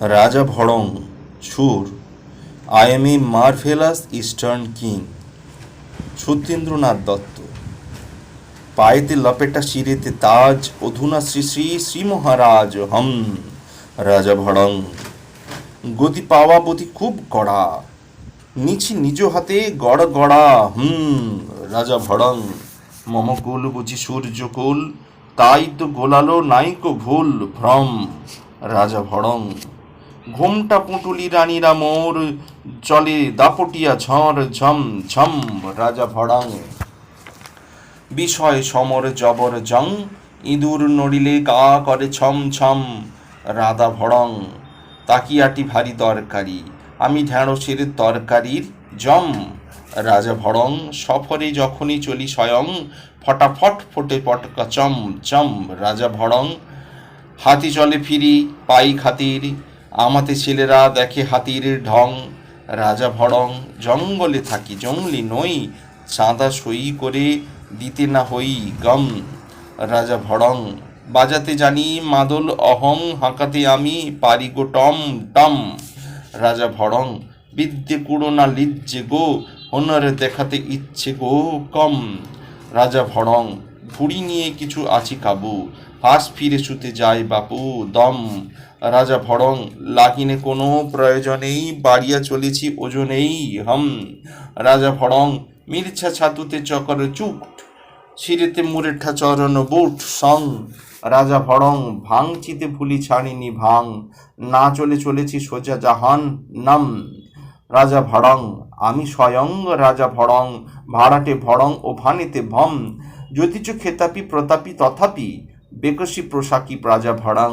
রাজা ভড়ং সুর I am a marvellous eastern king Satyendranath Dutta. পায়েতে লপেটা শিরেতে তাজ, অধুনা শ্রী শ্রী শ্রী মহারাজ, হম, রাজা ভড়ং গতি পাওয়া বতি খুব গড়া নিচি নিজ হাতে গড় গড়া, হুম, রাজা ভড়ং মম কুল বুঝি সূর্যকুল তাই তো গোলালো নাইকো ভুল, ভ্রম, রাজা ভড়ং ঘুমটা পুঁটুলি রানীরা মোর চলে দাপটিয়া ঝড় ঝম ঝম, রাজা ভড়ং বিষয় সমর জবর জং, ইঁদুর নড়িলে গা করে ছম ছম, রাধা ভড়ং তাকিয়াটি ভারী দরকারি, আমি ঢ্যাঁড়সের তরকারির জম। রাজা ভড়ং সফরে যখনই চলি স্বয়ং, ফটাফট ফোটে পটকা চম চম, রাজা ভড়ং হাতি চলে ফিরি পাই খাতির আমাতে ছেলেরা দেখে হাতির ঢং, রাজা ভড়ং জঙ্গলে থাকি, জঙ্গলি নই, চাঁদা সই করে দিতে না হই গম। রাজা ভড়ং বাজাতে জানি মাদল অহং, হাঁকাতে আমি পারি গো টম টম। রাজা ভড়ং বিদ্যে কুড়ো না লিজ্জে গো, হনারে দেখাতে ইচ্ছে গো কম। রাজা ভড়ং ভুড়ি নিয়ে কিছু আছি কাবু হাঁস ফিরে শুতে যায় বাপু দম। রাজা ভড়ং লাগিনে কোনো প্রয়োজনেই বাড়িয়া চলেছি ওজনেই। হম, রাজা ভড়ং মির্ছা ছাতুতে চকর চুট ছিঁড়েতে মুরেঠা চরণ বুট, সং, রাজা ভড়ং ভাং চিতে ভুলি ছাড়িনি ভাং, না চলে চলেছি সোজা জাহান, নাম। রাজা ভড়ং আমি স্বয়ং রাজা ভড়ং ভাড়াটে ভড়ং ও ভানেতে ভম জ্যোতিচ খেতাপি প্রতাপী তথাপি বেকসি প্রসাকি রাজা ভড়ং